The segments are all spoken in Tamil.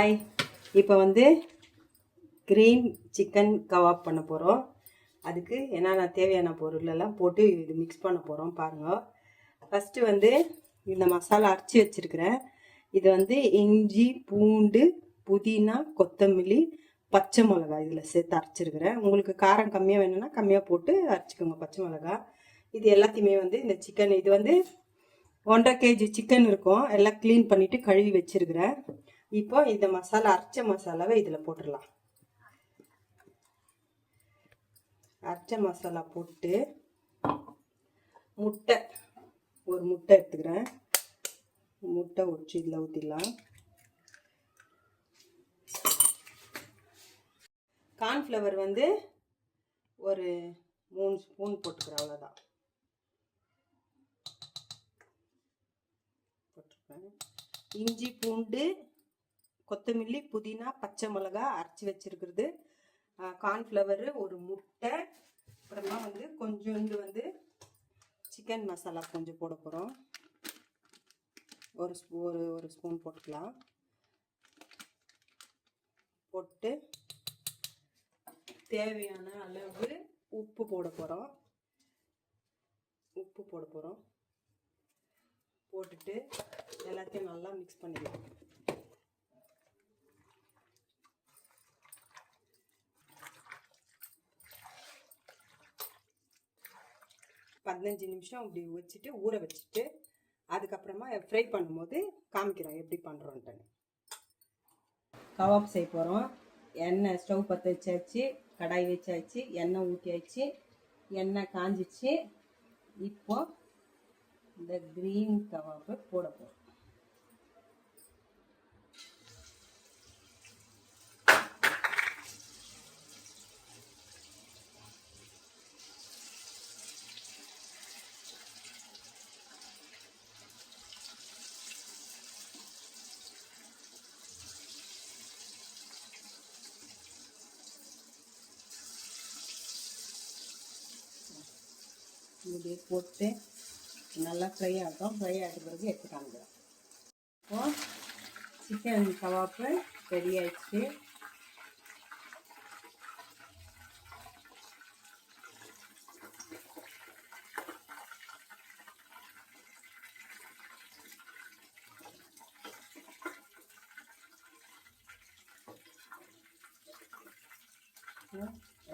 ஹாய் இப்போ வந்து க்ரீன் சிக்கன் கவாப் பண்ண போகிறோம் அதுக்கு என்னென்ன தேவையான பொருளெல்லாம் போட்டு இது மிக்ஸ் பண்ண போகிறோம் பாருங்கள் ஃபஸ்ட்டு வந்து இந்த மசாலா அரைச்சி வச்சுருக்கிறேன். இது வந்து இஞ்சி பூண்டு புதினா கொத்தமல்லி பச்சை மிளகா இதில் சேர்த்து அரைச்சிருக்கிறேன். உங்களுக்கு காரம் கம்மியாக வேணும்னா கம்மியாக போட்டு அரைச்சிக்கோங்க பச்சை மிளகா. இது எல்லாத்தையுமே வந்து இந்த சிக்கன் இது வந்து ஒன்றரை கேஜி சிக்கன் இருக்கும். எல்லாம் க்ளீன் பண்ணிவிட்டு கழுவி வச்சுருக்கிறேன். இப்போ இந்த மசாலா அரைச்ச மசாலாவை இதில் போட்டுடலாம் அரைச்ச மசாலா போட்டு முட்டை ஒரு முட்டை எடுத்துக்கிறேன். முட்டை உடச்சி இதில் ஊற்றிடலாம் கார்ன்ஃப்ளவர் வந்து ஒரு மூணு ஸ்பூன் போட்டுக்கிறேன் அவ்வளோதான் போட்டிருக்கேன் இஞ்சி பூண்டு கொத்தமல்லி புதினா பச்சை மிளகா அரைச்சி வச்சிருக்கிறது. கார்ன்ஃப்ளவரு ஒரு முட்டை அப்புறமா வந்து கொஞ்சோண்டு வந்து சிக்கன் மசாலா கொஞ்சம் போட போகிறோம் ஒரு ஸ்பூ ஒரு ஒரு ஸ்பூன் போட்டுக்கலாம். போட்டு தேவையான அளவு உப்பு போட போகிறோம் உப்பு போட போகிறோம் போட்டுட்டு எல்லாத்தையும் நல்லா மிக்ஸ் பண்ணிக்கலாம். பதினஞ்சு நிமிஷம் அப்படி வச்சுட்டு ஊற வச்சுட்டு அதுக்கப்புறமா ஃப்ரை பண்ணும்போது காமிக்கிறோம் எப்படி பண்ணுறோன்ட்டு கவாப் செய்ய போகிறோம் எண்ணெய் ஸ்டவ் பற்ற வச்சாச்சு கடாய் வச்சாச்சு எண்ணெய் ஊற்றியாச்சு எண்ணெய் காஞ்சிச்சு. இப்போ இந்த க்ரீன் கவாப்பை போட போகிறோம் இப்படி போட்டு நல்லா ஃப்ரை ஆகும் ஃப்ரை ஆகிட்ட பிறகு எடுத்து காமிக்கிறோம் இப்போ சிக்கன் கவாப்பு ரெடி ஆயிடுச்சு.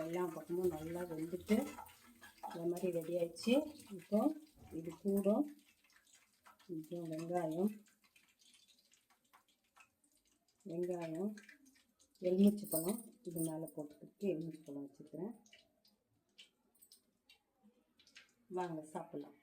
எல்லா பக்கமும் நல்லா வெந்துட்டு இந்த மாதிரி ரெடி ஆயிடுச்சு. இப்போ இது கூட இப்போ வெங்காயம் வெங்காயம் எலுமிச்சை பழம் இது மேலே போட்டுக்கிட்டு எலுமிச்சை பழம் வச்சுக்கிறேன். வாங்க சாப்பிட்லாம்.